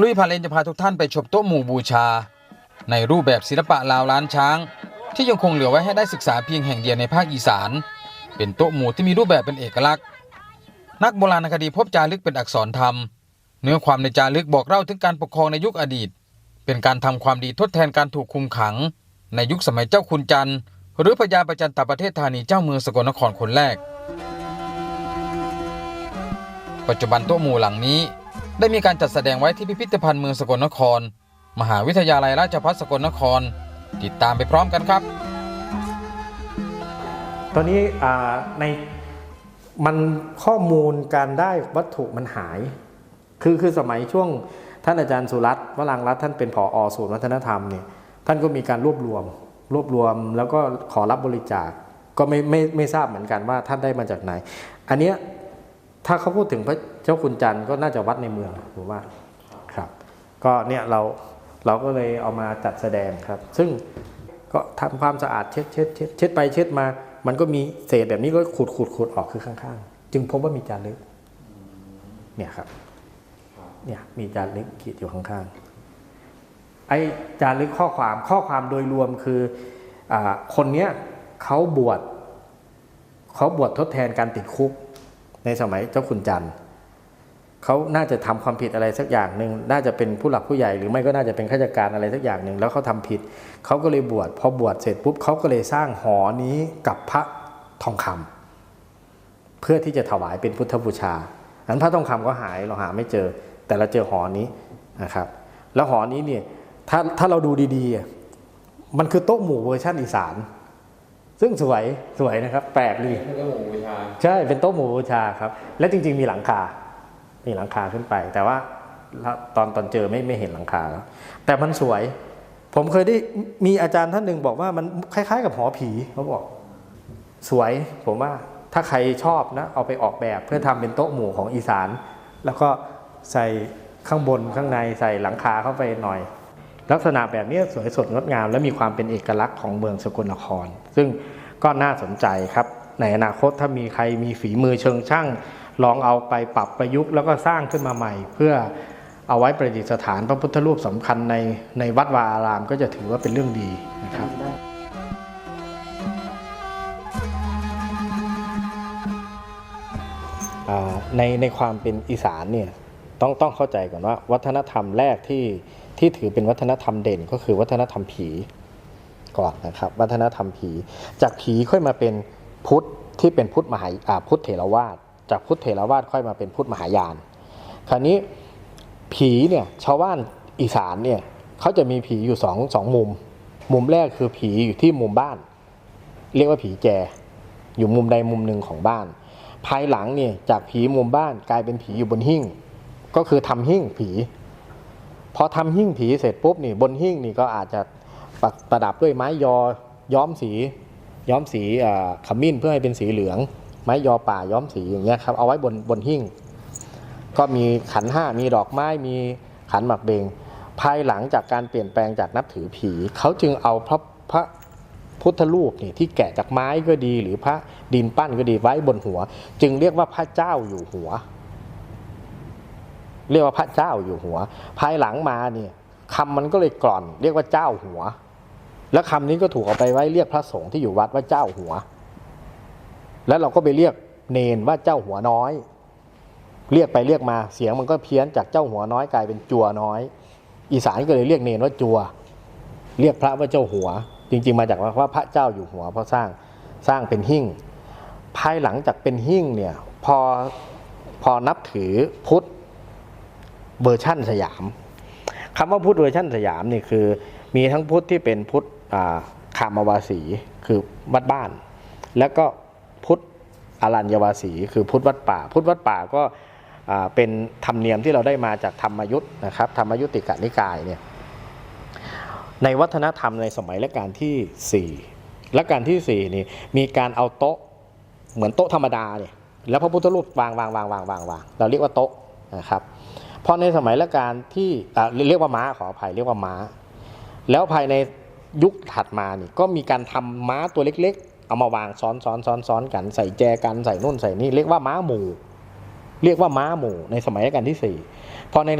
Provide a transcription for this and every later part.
ลุยพาเลนจะพาทุกท่านไปชมโต๊ะหมู่บูชา ในรูปแบบศิลปะลาวล้านช้าง ที่ยังคงเหลือไว้ให้ได้ศึกษาเพียงแห่งเดียวในภาคอีสาน เป็นโต๊ะหมู่ที่มีรูปแบบเป็นเอกลักษณ์ นักโบราณคดีพบจารึกเป็นอักษรธรรม เนื้อความในจารึกบอกเล่าถึงการปกครองในยุคอดีต เป็นการทำความดีทดแทนการถูกคุมขัง ในยุคสมัยเจ้าคุณจันทร์หรือพญาประจันตประเทศธานีเจ้าเมืองสกลนครคนแรก ปัจจุบันโต๊ะหมู่หลังนี้ ได้มีการจัดแสดงไว้ที่พิพิธภัณฑ์เมืองสกลนคร มหาวิทยาลัยราชภัฏสกลนคร ติดตามไปพร้อมกันครับ ตอนนี้ในมันข้อมูลการได้วัตถุมันหาย คือคือสมัยช่วงท่านอาจารย์สุรัตน์วรังรัตน์ท่านเป็นผออศูนย์วัฒนธรรมเนี่ยท่านก็มีการรวบรวม รวบรวมแล้วก็ขอรับบริจาคก็ไม่ไม่ไม่ทราบเหมือนกันว่าท่านได้มาจากไหน อันเนี้ย ถ้าเขาพูดถึงพระเจ้าคุณจันทร์ก็น่าจะวัดในเมืองผมว่าครับ ก็เนี่ยเราเราก็เลยเอามาจัดแสดงครับ ซึ่งก็ทำความสะอาดเช็ดเช็ดเช็ดเช็ดไปเช็ดมา มันก็มีเศษแบบนี้ก็ขูดขูดขูดออกคือข้างๆ จึงพบว่ามีจารึกเนี่ยครับเนี่ยมีจารึกขีดอยู่ข้างๆไอ้จารึกข้อความข้อความโดยรวมคืออาคนเนี้ยเขาบวชเขาบวชทดแทนการติดคุก ในสมัยเจ้าคุณจันทร์เขาน่าจะทำความผิดอะไรสักอย่างหนึ่งน่าจะเป็นผู้หลักผู้ใหญ่ หรือไม่ก็น่าจะเป็นข้าราชการอะไรสักอย่างหนึ่งแล้วเขาทำผิดเขาก็เลยบวชพอบวชเสร็จปุ๊บเขาก็เลยสร้างหอนี้กับพระทองคำเพื่อที่จะถวายเป็นพุทธบูชาอันพระทองคำก็หายเราหาไม่เจอ แต่เราเจอหอนี้นะครับ แล้วหอนี้เนี่ยถ้าถ้าเราดูดีๆมันคือโต๊ะหมู่เวอร์ชันอีสาน ซึ่งสวยสวยนะครับ แปลกดีใช่เป็นโต๊ะหมู่บูชาครับ และจริง ๆ มีหลังคา มีหลังคาขึ้นไป แต่ว่าตอนตอนเจอไม่ไม่เห็นหลังคาแล้วแต่มันสวย ผมเคยได้มีอาจารย์ท่านหนึ่งบอกว่ามันคล้ายๆ กับหอผีเขาบอก สวยผมว่าถ้าใครชอบนะ เอาไปออกแบบเพื่อทำเป็นโต๊ะหมู่ของอีสาน แล้วก็ใส่ข้างบนข้างในใส่หลังคาเข้าไปหน่อย ลักษณะแบบนี้สวยสดงดงาม และมีความเป็นเอกลักษณ์ของเมืองสกลนคร ซึ่งก็น่าสนใจครับ ในอนาคตถ้ามีใครมีฝีมือเชิงช่าง ลองเอาไปปรับประยุกต์แล้วก็สร้างขึ้นมาใหม่ เพื่อเอาไว้ประดิษฐานพระพุทธรูปสำคัญในในวัดวาอารามก็จะถือว่าเป็นเรื่องดีนะครับในในความเป็นอีสานเนี่ยต้องต้องเข้าใจก่อนว่า วัฒนธรรมแรกที่ ที่ถือเป็นวัฒนธรรมเด่นก็คือวัฒนธรรมผีก่อนนะครับ วัฒนธรรมผี จากผีค่อยมาเป็นพุทธที่เป็นพุทธมหาอ่าพุทธเถรวาทจากพุทธเถรวาทค่อยมาเป็นพุทธมหายาน คราวนี้ผีเนี่ยชาวบ้านอีสานเนี่ยเขาจะมีผีอยู่สองสองมุม มุมแรกคือผีอยู่ที่มุมบ้าน เรียกว่าผีแจ อยู่มุมใดมุมหนึ่งของบ้าน ภายหลังเนี่ยจากผีมุมบ้านกลายเป็นผีอยู่บนหิ้งก็คือทำหิ้งผี พอทำหิ้งผีเสร็จปุ๊บนี่บนหิ้งนี่ก็อาจจะประประดับด้วยไม้ยอย้อมสีย้อมสีขมิ้นเพื่อให้เป็นสีเหลือง ไม้ยอป่าย้อมสีอย่างเงี้ยครับเอาไว้บนบนหิ้งก็มีขันห้ามีดอกไม้มีขันหมากเบงภายหลังจากการเปลี่ยนแปลงจากนับถือผีเขาจึงเอาพระพระพุทธรูปนี่ที่แกะจากไม้ก็ดีหรือพระดินปั้นก็ดีไว้บนหัว จึงเรียกว่าพระเจ้าอยู่หัว เรียกว่าพระเจ้าอยู่หัว ภายหลังมาเนี่ยคำมันก็เลยกร่อน เรียกว่าเจ้าหัว แล้วคำนี้ก็ถูกเอาไปไว้เรียกพระสงฆ์ที่อยู่วัดว่าเจ้าหัว แล้วเราก็ไปเรียกเนนว่าเจ้าหัวน้อย เรียกไปเรียกมาเสียงมันก็เพี้ยนจากเจ้าหัวน้อยกลายเป็นจัวน้อย อีสานก็เลยเรียกเนนว่าจัว เรียกพระว่าเจ้าหัว จริง ๆ มาจากว่าพระเจ้าอยู่หัวเพราะสร้างสร้างเป็นหิ้งภายหลังจากเป็นหิ้งเนี่ยพอพอนับถือพุทธ เวอร์ชั่นสยามคำว่าพุทธเวอร์ชั่นสยามนี่คือ มีทั้งพุทธที่เป็นพุทธอ่าคามวาสีคือวัดบ้าน แล้วก็พุทธอรัญญวาสีคือพุทธวัดป่า พุทธวัดป่าก็เป็นธรรมเนียมที่เราได้มาจากธรรมยุทธ์นะครับธรรมยุติกานิกายเนี่ยในวัฒนธรรมในสมัยรัชกาลที่ 4รัชกาลที่4นี่มีการเอาโต๊ะเหมือนโต๊ะธรรมดาเนี่ยแล้วพระพุทธรูปวางวางวางวางวางวางเราเรียกว่าโต๊ะนะครับ พอในสมัยรัชกาลที่เรียกว่าม้าขออภัยเรียกว่าม้า แล้วภายในยุคถัดมานี่ก็มีการทำม้าตัวเล็ก ๆ เอามาวางซ้อนซ้อนซ้อนซ้อนกันใส่แจกันใส่นู่นใส่นี่เรียกว่าม้าหมู่ เรียกว่าม้าหมู่ ในสมัยรัชกาลที่สี่พอใน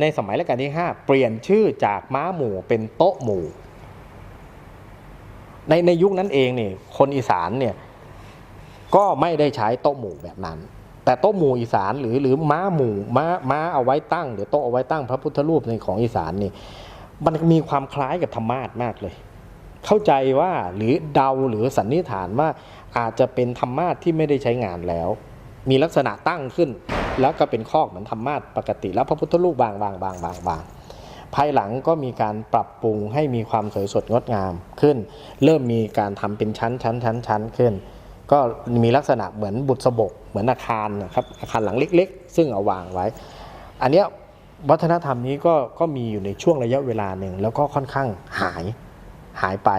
ในสมัยรัชกาลที่ห้าเปลี่ยนชื่อจากม้าหมู่เป็นโต๊ะหมู่ ในในยุคนั้นเองเนี่ยคนอีสานเนี่ยก็ไม่ได้ใช้โต๊ะหมู่แบบนั้น แต่โต๊ะหมู่อีสานหรือหรือม้าหมู่ม้าม้าเอาไว้ตั้งหรือโต๊ะเอาไว้ตั้งพระพุทธรูปในของอีสานนี่มันมีความคล้ายกับธรรมาสมากเลย เข้าใจว่าหรือเดาหรือสันนิษฐานว่าอาจจะเป็นธรรมาสที่ไม่ได้ใช้งานแล้ว มีลักษณะตั้งขึ้น แล้วก็เป็นคอกเหมือนธรรมาสปกติ แล้วพระพุทธรูปบางบางบางบางบางภายหลังก็มีการปรับปรุงให้มีความสวยสดงดงามขึ้น เริ่มมีการทำเป็นชั้นชั้นชั้นชั้นขึ้น ก็มีลักษณะเหมือนบุษบกเหมือนอาคารนะครับอาคารหลังเล็ก ๆ ซึ่งเอาวางไว้ อันเนี้ยวัฒนธรรมนี้ก็ก็มีอยู่ในช่วงระยะเวลาหนึ่งแล้วก็ค่อนข้างหายหายไป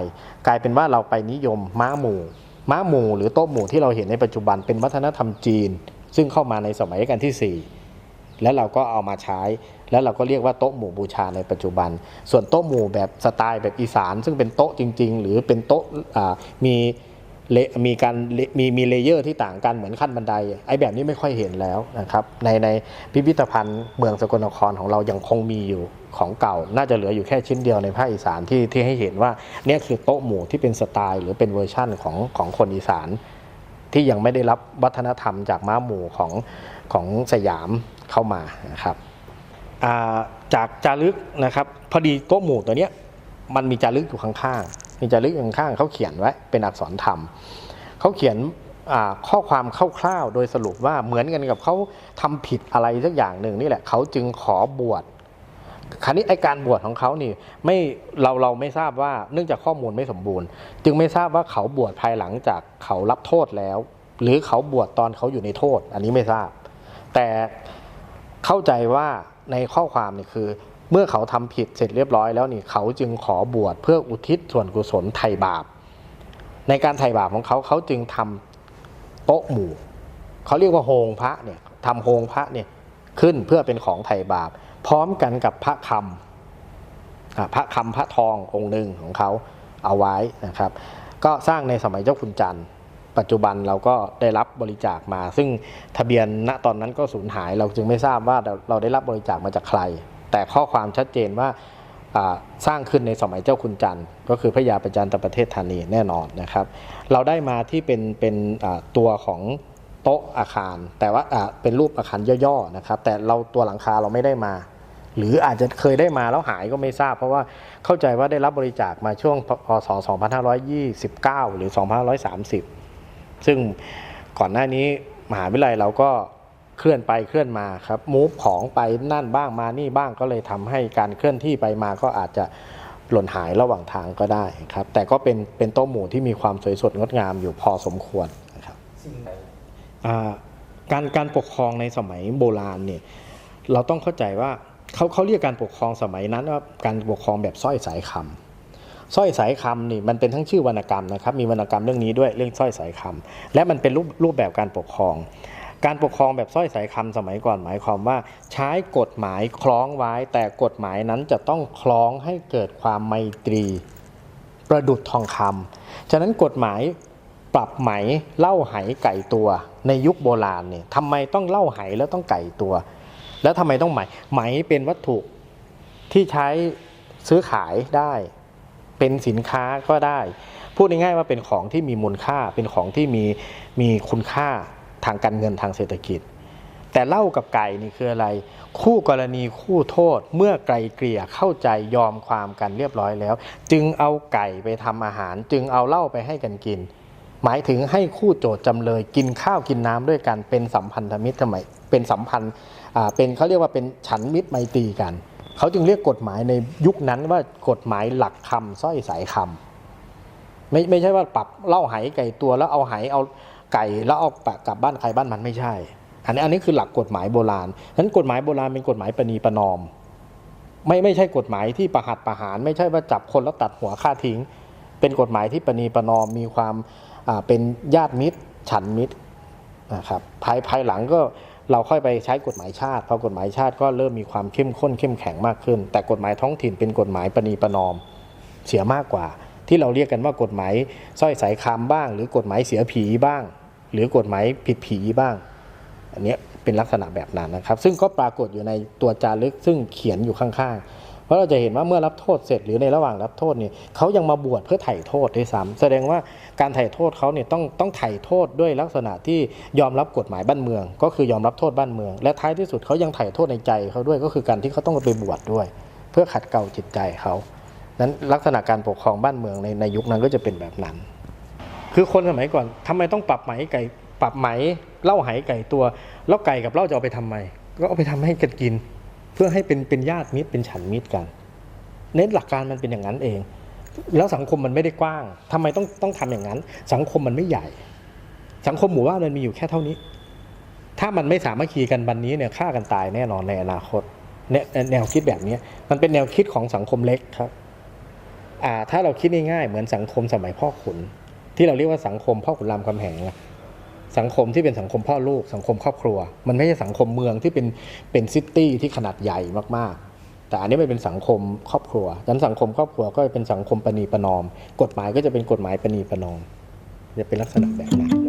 กลายเป็นว่าเราไปนิยมม้าหมู่ม้าหมู่หรือโต๊ะหมู่ที่เราเห็นในปัจจุบันเป็นวัฒนธรรมจีน ซึ่งเข้ามาในสมัยรัชกาลที่ 4 แล้วเราก็เอามาใช้ แล้วเราก็เรียกว่าโต๊ะหมู่บูชาในปัจจุบัน ส่วนโต๊ะหมู่แบบสไตล์แบบอีสาน ซึ่งเป็นโต๊ะจริง ๆ หรือเป็นโต๊ะมี เลมีการมีมีเลเยอร์ที่ต่างกันเหมือนขั้นบันไดไอ้แบบนี้ไม่ค่อยเห็นแล้วนะครับในในพิพิธภัณฑ์เมืองสกลนครของเรายังคงมีอยู่ของเก่า น่าจะเหลืออยู่แค่ชิ้นเดียวในภาคอีสานที่ที่ให้เห็นว่าเนี่ยคือโต๊ะหมู่ที่เป็นสไตล์ หรือเป็นเวอร์ชั่นของของคนอีสาน ที่ยังไม่ได้รับวัฒนธรรมจากม้าหมู่ของของสยามเข้ามานะครับจากจารึกนะครับพอดีโต๊ะหมู่ตัวเนี้ยมันมีจารึกอยู่ข้างๆ มีจารึกอยู่ข้างๆเขาเขียนไว้เป็นอักษรธรรมเขาเขียนข้อความคร่าวๆ โดยสรุปว่าเหมือนกันกับเขาทำผิดอะไรสักอย่างหนึ่งนี่แหละเขาจึงขอบวชคราวนี้ไอการบวชของเขานี่ไม่เราเราไม่ทราบว่าเนื่องจากข้อมูลไม่สมบูรณ์ จึงไม่ทราบว่าเขาบวชภายหลังจากเขารับโทษแล้ว หรือเขาบวชตอนเขาอยู่ในโทษ อันนี้ไม่ทราบ แต่เข้าใจว่าในข้อความนี่คือ เมื่อเขาทำผิดเสร็จเรียบร้อยแล้วนี่เขาจึงขอบวชเพื่ออุทิศส่วนกุศลไถ่บาป ในการไถ่บาปของเขาเขาจึงทำโต๊ะหมู่ เขาเรียกว่าโฮงพระเนี่ยทำโฮงพระเนี่ยขึ้นเพื่อเป็นของไถ่บาป พร้อมกันกับพระคำพระคำพระทององค์หนึ่งของเขาเอาไว้นะครับ ก็สร้างในสมัยเจ้าคุณจันทร์ปัจจุบันเราก็ได้รับบริจาคมา ซึ่งทะเบียนณตอนนั้นก็สูญหายเราจึงไม่ทราบว่าเราเราได้รับบริจาคมาจากใคร แต่ข้อความชัดเจนว่าสร้างขึ้นในสมัยเจ้าคุณจันทร์ก็คือพระยาประจันตประเทศธานีแน่นอนนะครับ เราได้มาที่เป็นเป็นตัวของโต๊ะอาคาร แต่ว่าเป็นรูปอาคารย่อๆนะครับแต่เราตัวหลังคาเราไม่ได้มา หรืออาจจะเคยได้มาแล้วหายก็ไม่ทราบ เพราะว่าเข้าใจว่าได้รับบริจาคมาช่วงพศ 2529 หรือ 2530 ซึ่งก่อนหน้านี้มหาวิทยาลัยเราก็ เคลื่อนไปเคลื่อนมาครับมูฟของไปนั่นบ้างมานี่บ้างก็เลยทำให้การเคลื่อนที่ไปมาก็อาจจะหล่นหายระหว่างทางก็ได้ครับ แต่ก็เป็นเป็นโต๊ะหมู่ที่มีความสวยสดงดงามอยู่พอสมควรนะครับการการปกครองในสมัยโบราณเนี่ยเราต้องเข้าใจว่าเขาเขาเรียกการปกครองสมัยนั้นว่าการปกครองแบบสร้อยสายคำสร้อยสายคำนี่มันเป็นทั้งชื่อวรรณกรรมนะครับมีวรรณกรรมเรื่องนี้ด้วยเรื่องสร้อยสายคำและมันเป็นรูปรูปแบบการปกครอง การปกครองแบบสร้อยสายคำสมัยก่อนหมายความว่า ใช้กฎหมายคล้องไว้ แต่กฎหมายนั้นจะต้องคล้องให้เกิดความไมตรี ประดุดทองคำฉะนั้นกฎหมายปรับไหมเล่าไหไก่ตัวในยุคโบราณเนี่ยทำไมต้องเล่าไหแล้วต้องไก่ตัว แล้วทำไมต้องไหมไหมเป็นวัตถุที่ใช้ซื้อขายได้เป็นสินค้าก็ได้ พูดง่ายๆว่าเป็นของที่มีมูลค่าเป็นของที่มีมีคุณค่า ทางการเงินทางเศรษฐกิจ แต่เล้ากับไก่นี่คืออะไร คู่กรณีคู่โทษเมื่อไกลเกลี่ยเข้าใจยอมความกันเรียบร้อยแล้ว จึงเอาไก่ไปทำอาหาร จึงเอาเหล้าไปให้กันกิน หมายถึงให้คู่โจทย์จำเลยกินข้าวกินน้ำด้วยกันเป็นสัมพันธมิตรทำไมเป็นสัมพันธ์อ่าเป็นเขาเรียกว่าเป็นฉันมิตรไมตรีกันเขาจึงเรียกกฎหมายในยุคนั้นว่ากฎหมายหลักคำสร้อยสายคำไม่ไม่ใช่ว่าปรับเล่าไหไก่ตัวแล้วเอาไหเอา ไก่แล้วเอากลับบ้านใครบ้านมันไม่ใช่ อันนี้อันนี้คือหลักกฎหมายโบราณฉะนั้นกฎหมายโบราณเป็นกฎหมายประนีประนอม ไม่ไม่ใช่กฎหมายที่ประหัตประหาร ไม่ใช่ว่าจับคนแล้วตัดหัวฆ่าทิ้ง เป็นกฎหมายที่ประนีประนอมมีความอ่าเป็นญาติมิตรฉันมิตรนะครับภายภายหลังก็เราค่อยไปใช้กฎหมายชาติพอกฎหมายชาติก็เริ่มมีความเข้มข้นเข้มแข็งมากขึ้น แต่กฎหมายท้องถิ่นเป็นกฎหมายประนีประนอมเสียมากกว่า ที่เราเรียกกันว่ากฎหมายสร้อยสายคำบ้าง หรือกฎหมายเสียผีบ้าง หรือกฎหมายผิดผีบ้าง อันนี้เป็นลักษณะแบบนั้นนะครับ ซึ่งก็ปรากฏอยู่ในตัวจารึกซึ่งเขียนอยู่ข้างๆ เพราะเราจะเห็นว่าเมื่อรับโทษเสร็จหรือในระหว่างรับโทษเนี่ยเขายังมาบวชเพื่อไถ่โทษด้วยซ้ำแสดงว่าการไถ่โทษเขาเนี่ยต้องต้องไถ่โทษด้วยลักษณะที่ยอมรับกฎหมายบ้านเมือง ก็คือยอมรับโทษบ้านเมือง และท้ายที่สุดเขายังไถ่โทษในใจเขาด้วยก็คือการที่เขาต้องไปบวชด้วย เพื่อขัดเกลาจิตใจเขา นั้นลักษณะการปกครองบ้านเมืองในในยุคนั้นก็จะเป็นแบบนั้น คือคนสมัยก่อนทำไมต้องปรับไหมไก่ปรับไหมเล้าไหไก่ตัวแล้วไก่กับเล้าจะเอาไปทำไม ก็เอาไปทำให้กันกิน เพื่อให้เป็นเป็นญาติมิตรเป็นฉันมิตรกัน เน้นหลักการมันเป็นอย่างนั้นเอง แล้วสังคมมันไม่ได้กว้างทำไมต้องต้องทำอย่างนั้น สังคมมันไม่ใหญ่ สังคมหมู่บ้านมันมีอยู่แค่เท่านี้ ถ้ามันไม่สามัคคีกันบันนี้เนี่ยฆ่ากันตายแน่นอนในอนาคตเนี่ยแนวคิดแบบนี้มันเป็นแนวคิดของสังคมเล็กครับ ถ้าเราคิดง่ายๆเหมือนสังคมสมัยพ่อขุน ที่เราเรียกว่าสังคมพ่อขุนรามคำแหงอะสังคมที่เป็นสังคมพ่อลูกสังคมครอบครัว มันไม่ใช่สังคมเมืองที่เป็นเป็นซิตี้ที่ขนาดใหญ่มากๆ แต่อันนี้มันเป็นสังคมครอบครัวดังนั้นสังคมครอบครัวก็เป็นสังคมปณีประนอม กฎหมายก็จะเป็นกฎหมายปณีประนอมจะเป็นลักษณะแบบนั้น